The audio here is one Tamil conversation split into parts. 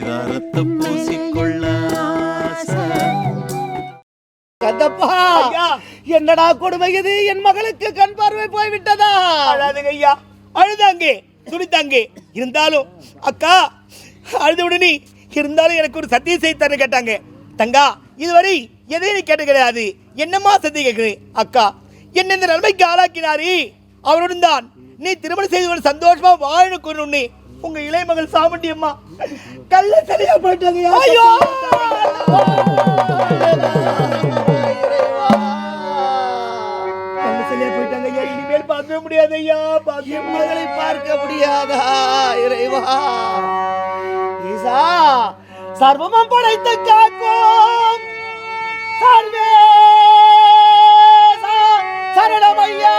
பரிதாரத்தை பூசிக்கொள்ள. கந்தப்பா என்னடா கொடுமை இது? என் மகளுக்கு கண் பார்வை போய்விட்டதா? அழாதுங்க ஐயா. அழுதாங்க துடித்தாங்க. இருந்தாலும் அக்கா அழுது உடனே இருந்தாலும் எனக்கு ஒரு சத்தியம் செய்து தரேன்னு கேட்டாங்க. தங்கா இதுவரை எதையும் நீ கேட்டு கிடையாது. என்னம்மா சத்தியம் கேட்குறேன் அக்கா என்ன இந்த நன்மைக்கு ஆளாக்கினாரு. அவருடன் தான் நீ திருமணம் செய்து கொண்டு சந்தோஷமா வாழணும்னு உங்க இளைய மகள் சாமுண்டி அம்மா. கல்ல சரியா போயிட்டாங்க ஐயோ! கல்ல சரியா போயிட்டாங்க ஐயா. இனிமேல் பார்க்கவே முடியாது ஐயா. பார்க்கவே என் மகளை பார்க்க முடியாதா இறைவா? ஈசா சர்வமும் படைத்து காக்கும் சர்வே சரணமையா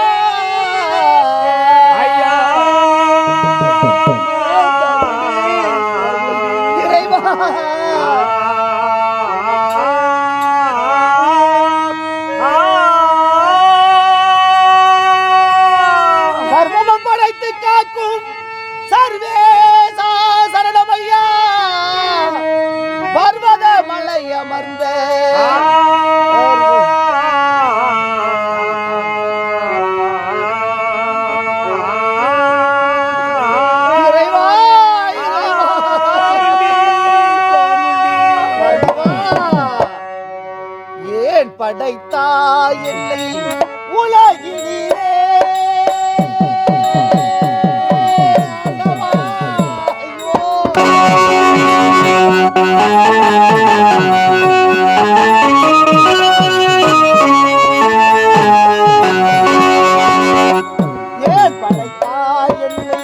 படைத்தாய் என்னை உலகினிலே ஏன் படைத்தாய் என்னை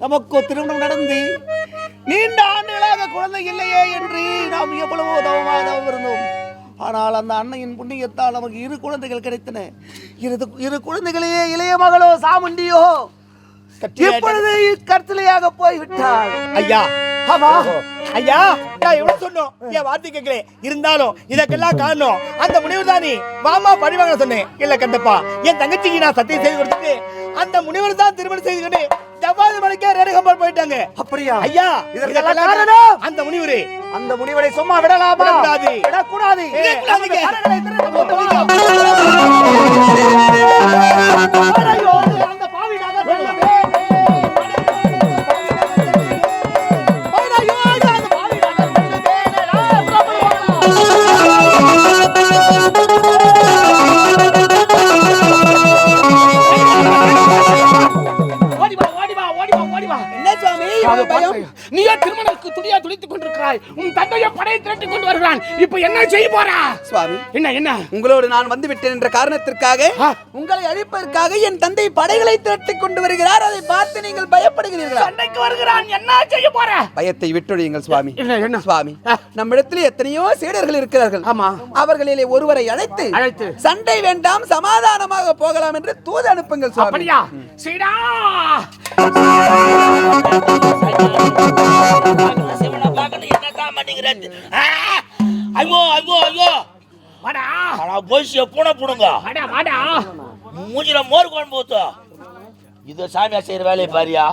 நமக்கு திருமணம் நடந்து நீண்ட ஆண்டுகளாக குழந்தை இல்லையே என்று நாம் எவ்வளவோ தவமாக இருந்தோம். ஆனால் அந்த அன்னையின் புண்ணியத்தால் நமக்கு இரு குழந்தைகள் கிடைத்தன. இரு இரு குழந்தைகளையே இளைய மகளோ சாமுண்டியோ இப்பொழுது கற்சிலையாக போய்விட்டாள் ஐயா. ஆமா. ஐயா எவ்வளவு சொன்னோம். என் வார்த்தை கேட்கல. இருந்தாலும் இதற்கெல்லாம் காரணம் அந்த முனிவர் தானே வாமா பழிவாங்க சொன்னேன். இல்ல கண்டப்பா என் தங்கச்சிக்கு நான் சத்தியம் செய்து கொடுத்துட்டு அந்த முனிவர் தான் திருமணம் செய்து கொண்டு ஜவ்வாது மலைக்கே ரேணுகம்பால் போயிட்டாங்க. அப்படியா? ஐயா இதற்கெல்லாம் காரணம்? அந்த முனிவரே. அந்த முனிவரை சும்மா விடலாமா? விடக்கூடாது. விடக்கூடாது. விடக்கூடாதுங்க. திரட்டி கொண்டு வருகிறான். இப்ப என்ன செய்ய போறா? சுவாமி என்ன என்ன? உங்களோடு நான் வந்து விட்டேன் என்ற காரணத்திற்காக. உங்களை அழிப்பதற்காக என் தந்தை படைகளை திரட்டி கொண்டு வருகிறார். அதை பார்த்து நீங்கள் பயப்படுகிறீர்களா? சண்டைக்கு வருகிறான். என்ன செய்ய போற? பயத்தை விட்டொழியுங்கள் சுவாமி. என்ன சுவாமி. நம்மிடத்தில் எத்தனையோ சீடர்கள் இருக்கிறார்கள். ஆமா. அவர்களிலே ஒருவரை அழைத்து அழைத்து. சண்டை வேண்டாம் சமாதானமாக போகலாம் என்று தூது அனுப்புங்கள் சுவாமி. சீடா! ஆ! ஐயோ ஐயோ ஐயோ. வாடா. போய் பூனை புடுங்க. மூஞ்சில மோர் குழம்பு ஊத்து. இது சாமியா செய்யற வேலையை பாரியா?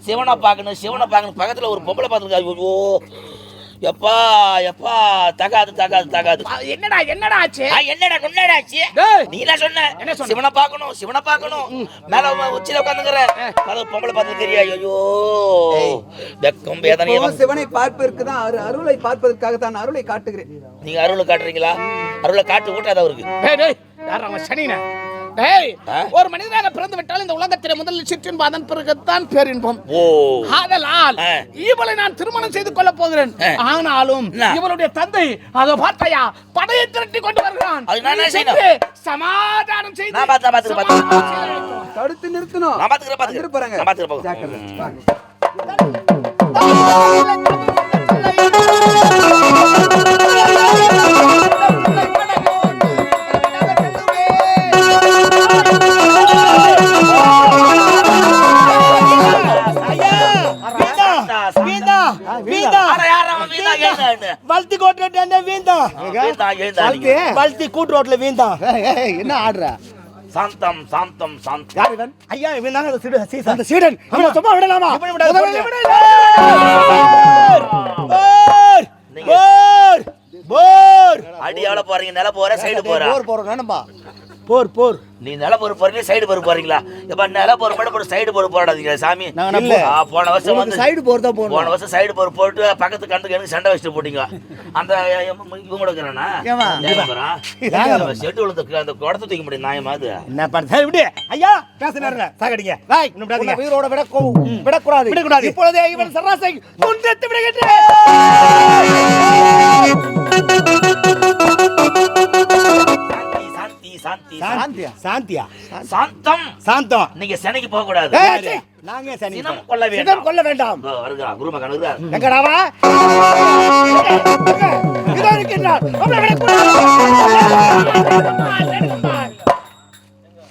சிவனை பார்க்கணும் சிவனை பார்க்கணும். பக்கத்துல ஒரு பொம்பளை பார்த்துருக்கா ஐயோ. எப்பா எப்பா தகாது தகாது தகாது. என்னடா என்னடா ஆச்சு? என்னடா நுண்ணடாச்சு டேய். நீ என்ன சொன்ன. என்ன சொன்ன? சிவனை பார்க்கணும் சிவனை பார்க்கணும். மேல உ- உச்சியில உட்காந்துக்கிற. அது பொம்பளை பார்த்துருக்கிறியா ஐயோ வெக்கம் இப்போது சிவனை பார்ப்பதற்கு தான் அரு- அருளை பார்ப்பதற்காக தான் அருளை காட்டுகிறேன். நீங்க அருளை காட்டுறீங்களா? அருளை காட்டு ஊட்டாத அவருக்கு. டேய் டேய் யார் அவன் சனின டேய்? ஒரு மனிதனாக பிறந்து விட்டால் இந்த உலகத்திலே முதலில் சிற்றின்பம் அதன் பிறகுதான் பேரின்பம் ஓ ஆதலால். இவளை நான் திருமணம் செய்து கொள்ள போகிறேன். ஆனாலும்? இவளுடைய தந்தை அதோ பார்த்தாயா படையை திரட்டி கொண்டு வருகிறான்? சமாதானம் செய்து. தடுத்து நிறுத்தணும் பாத்துக்கிறேன் பாத்துக்கிறேன் போறாங்க வல்தி கோட்டை வீந்தா அவன் வீணா எழுந்தான்னு. வாழ்க்கை. வல்தி கூட்டு ரோட்ல வீந்தா ஏய், ஏய், என்ன ஆடுற? சாந்தம் சாந்தம் சாந்தம். யார் இவன்? ஐயா இவன் தாங்க அந்த சீடு சீசன். அந்த சீடன். இவனை சும்மா விடலாமா? இவனை. விடு. போர் போர் போர். அடியால போறீங்க நில போற சைடு போற. போர் போறோம் போர் போர். நீ நில போற போறீங்க சைடு போற போறீங்களா? எப்ப நில போற மட்டும் போற சைடு போற போடாதீங்க சாமி. போன வருஷம் வந்து சைடு போறதா போன போகணும் வருஷம் சைடு போற போட்டு பக்கத்து கண்டுக்கு எனக்கு சண்டை வச்சுட்டு போட்டீங்க. அந்த இவங்க? செட்டு விழுந்து அந்த குடத்தை தூக்க முடியும் நியாயமா அது? என்ன பண்ண விடு. ஐயா பேசுனாருல சாகடிங்க. ராய், இன்னும் உயிரோட விட விடக்கூடாது. விடக்கூடாது. இப்பொழுதே இவன் சராசை துண்டத்து விடுகின்றேன். சாந்தி சாந்தி. சாந்தி சாந்தியா? சாந்தியா? சாந்தம். சாந்தம். நீங்க சென்னைக்கு போக கூடாது. நாங்க சனி சினம் கொள்ள சினம் வேண்டாம். கொல்ல வேண்டாம். வருகிறா குருமகன் வருகிறார். எங்கடாவா இதோ இருக்கின்றார்.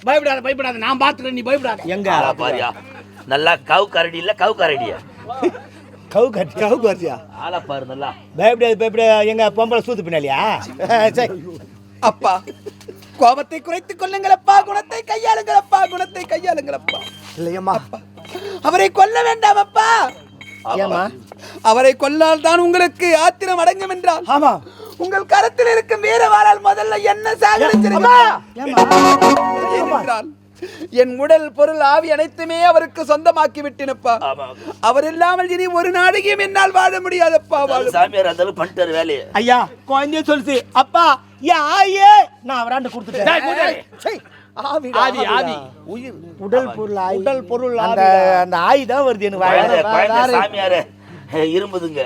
பயப்படாத பயப்படாத. நான் பாத்துக்கிறேன் நீ பயப்படாத. எங்க? ஆளா பாரியா. நல்லா கவு கரடி இல்ல கவு கரடியா? கவு கட்டி கவு குறைச்சியா ஆளா பாரு நல்லா. பயப்படாது பயப்படாது. எங்க பொம்பளை சூத்து பின்னாலியா? அப்பா. கோபத்தை குறைத்துக் கொள்ளுங்களப்பா குணத்தை கையாளுங்களப்பா குணத்தை கையாளுங்களப்பா. இல்லையம்மா. அவரை கொல்ல வேண்டாம் அப்பா ஏமா அவரை கொல்லால் தான் உங்களுக்கு ஆத்திரம் அடங்கும் என்றால் ஆமா. உங்கள் கரத்தில் இருக்கும் வீர வாழால் முதல்ல என்ன ஏனென்றால் என் உடல் பொருள் ஆவி அனைத்துமே அவருக்கு சொந்தமாக்கி விட்டேனப்பா அவர் இல்லாமல் இனி ஒரு நாளையும் என்னால் வாழ முடியாதப்பா சாமியார் அந்த பண்ணிட்டாரு வேலையை. ஐயா குழந்தைய சொல்லுச்சு. அப்பா ஏன் ஆயே நான் அவராண்டு கொடுத்துட்டேன். ஆவி ஆவி, ஆவி. உயிர் உடல் பொருள் உடல் பொருள் அந்த. அந்த ஆயி தான் வருது எனக்கு சாமியாரு அஹ், இரும்புதுங்க.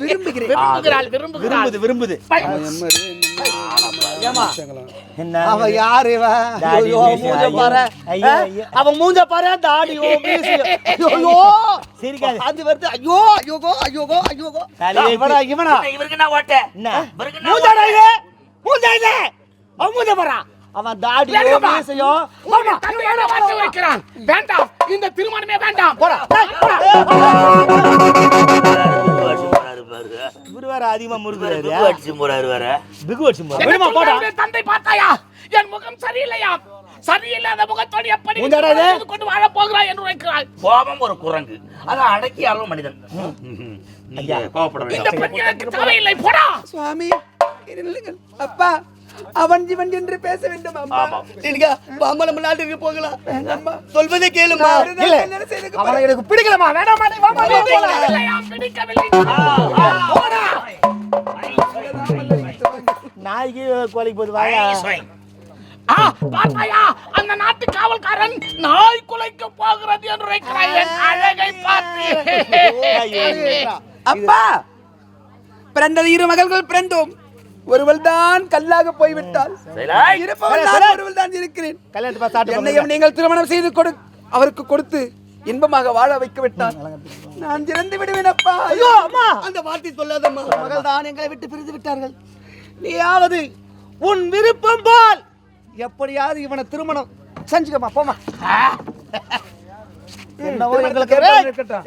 விரும்புகிறேன். விரும்புது விரும்புது. ஏம்மா? என்ன? அவ யாரு தாடி, மூஞ்ச பாரு. ஐயோ, ஆ? ஐயோ. அவன் மூஞ்ச பாரு. மீசையோ ஐயோ சிரிக்காது. அது வருது ஐயோ ஐயோகோ ஐயோகோ ஐயோகோ இவனா இவனா? இவருக்கு என்ன ஓட்ட? என்ன? இவருக்கு என்ன மூஞ்சாடா? இது மூஞ்சா இது அவன் மூஞ்ச அவன் தாடியோ? மீசையோ வார்த்தை வைக்கிறான். வேண்டாம். இந்த திருமணமே வேண்டாம். போடா. போறாரு இவரு வேற அதிகமா முறுக்குறாரு பிகு அடிச்சு போறாரு வேற. பிகு அடிச்சு போறாரு. என்ன சொல்றாரு தந்தை பார்த்தாயா? என் முகம் சரியில்லையா? சரியில்லாத முகத்தோடு எப்படி கொண்டு வாழ போகிறாய் என்று உரைக்கிறாய் கோபம் ஒரு குரங்கு. அதை அடக்கி அருள் மனிதன். கோபப்பட வேண்டாம். தேவையில்லை. போடா. சுவாமி. அப்பா அவன் ஜீவன் என்று பேச வேண்டும் அம்மா. நீங்க வாமா நம்ம நாட்டுக்கு போகலாம் சொல்வதை கேளுமா இல்ல. அவனை எனக்கு பிடிக்கலமா வேணாமா நீ வாமா நாய்க்கு கோழிக்கு போது வாயா. ஆ பார்த்தாயா அந்த நாட்டு காவல்காரன் நாய் குலைக்க போகிறது என்று என் அழகை பார்த்து. அப்பா பிறந்தது இரு மகள்கள் பிறந்தோம். ஒருவள் தான் கல்லாக போய்விட்டாள் சைலாய். இருப்பவள் தான் இருக்கிறேன். என்னையும் நீங்கள் திருமணம் செய்து கொடு அவருக்கு கொடுத்து இன்பமாக வாழ வைக்க விட்டால் நான் இறந்து விடுவேன் அப்பா ஐயோ அம்மா! அந்த வார்த்தை சொல்லாதம்மா. மகள் தான் எங்களை விட்டு பிரிந்து விட்டார்கள். நீயாவது உன் விருப்பம் போல் எப்படியாவது இவனை திருமணம் செஞ்சுக்கமா போமா என்னவோ எங்களுக்கு இருக்கட்டும்.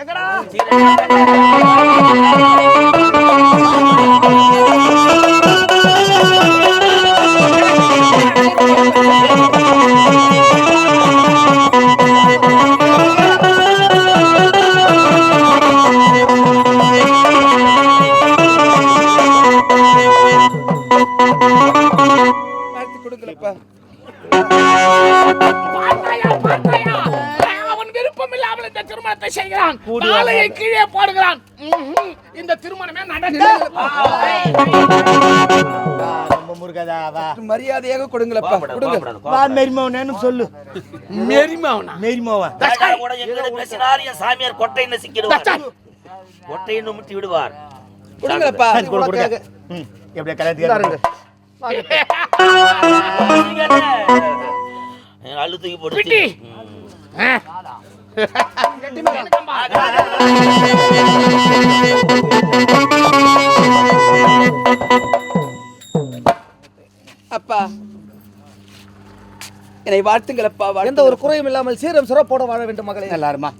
மரியாதையாக கொடுங்களப்பா. கொடுங்க. வா. மெரிமோனு சொல்லு. மெரிமாவனா மெரிமோவா. ராஜா கூட எங்கிட்ட பேசினார் என் சாமியார் கொட்டைன்னு சிக்கிடுவார்? கொட்டைன்னு முட்டி விடுவார்? கொடுங்களப்பா கொடுங்க. எப்படியா கல்யாணத்துக்கு போட்டு என்னை வாழ்த்துங்களப்பா எந்த ஒரு குறையும் இல்லாமல் சீரம் சிறப்போட வாழ வேண்டும் மகளே. எல்லாருமா.